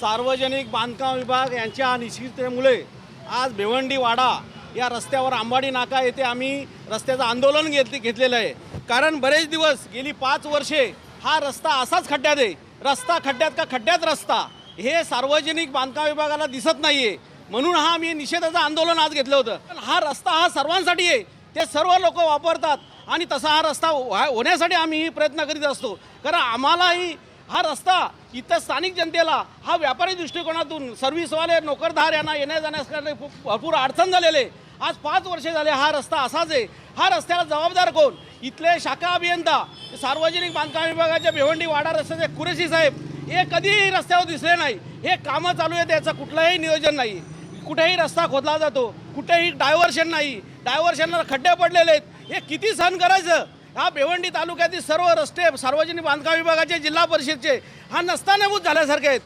सार्वजनिक बांधकाम विभाग यांच्या निश्चिततेमुळे आज भिवंडी वाडा या रस्त्यावर आंबाडी नाका येथे आम्ही रस्त्याचं आंदोलन घेत घेतलेलं आहे. कारण बरेच दिवस गेली पाच वर्षे हा रस्ता असाच खड्ड्यात आहे. रस्ता खड्ड्यात का खड्ड्यात रस्ता? हे सार्वजनिक बांधकाम विभागाला दिसत नाही आहे म्हणून हा आम्ही निषेधाचं आंदोलन आज घेतलं होतं. पण हा रस्ता हा सर्वांसाठी आहे. ते सर्व लोक वापरतात आणि तसा हा रस्ता होण्यासाठी आम्ही प्रयत्न करीत असतो. कारण आम्हालाही हा रस्ता इथं स्थानिक जनतेला हा व्यापारी दृष्टिकोनातून सर्व्हिसवाले नोकरदार यांना येण्या जाण्यास भरपूर अडचण झालेले आज पाच वर्षे झाले हा रस्ता असाच आहे. हा रस्त्याला जबाबदार कोण? इथले शाखा अभियंता सार्वजनिक बांधकाम विभागाच्या भिवंडी वाडा रस्त्याचे कुरेशी साहेब हे कधीही रस्त्यावर दिसले नाही. हे कामं चालू आहे त्याचं कुठलंही नियोजन नाही. कुठेही रस्ता खोदला जातो कुठेही डायव्हर्शन नाही. डायव्हर्शनला खड्डे पडलेले आहेत. हे किती सहन करायचं? हा भिवंडी तालुक्यातील सर्व रस्ते सार्वजनिक बांधकाम विभागाचे जिल्हा परिषदचे हा नसतानाभूत झाल्यासारखे आहेत.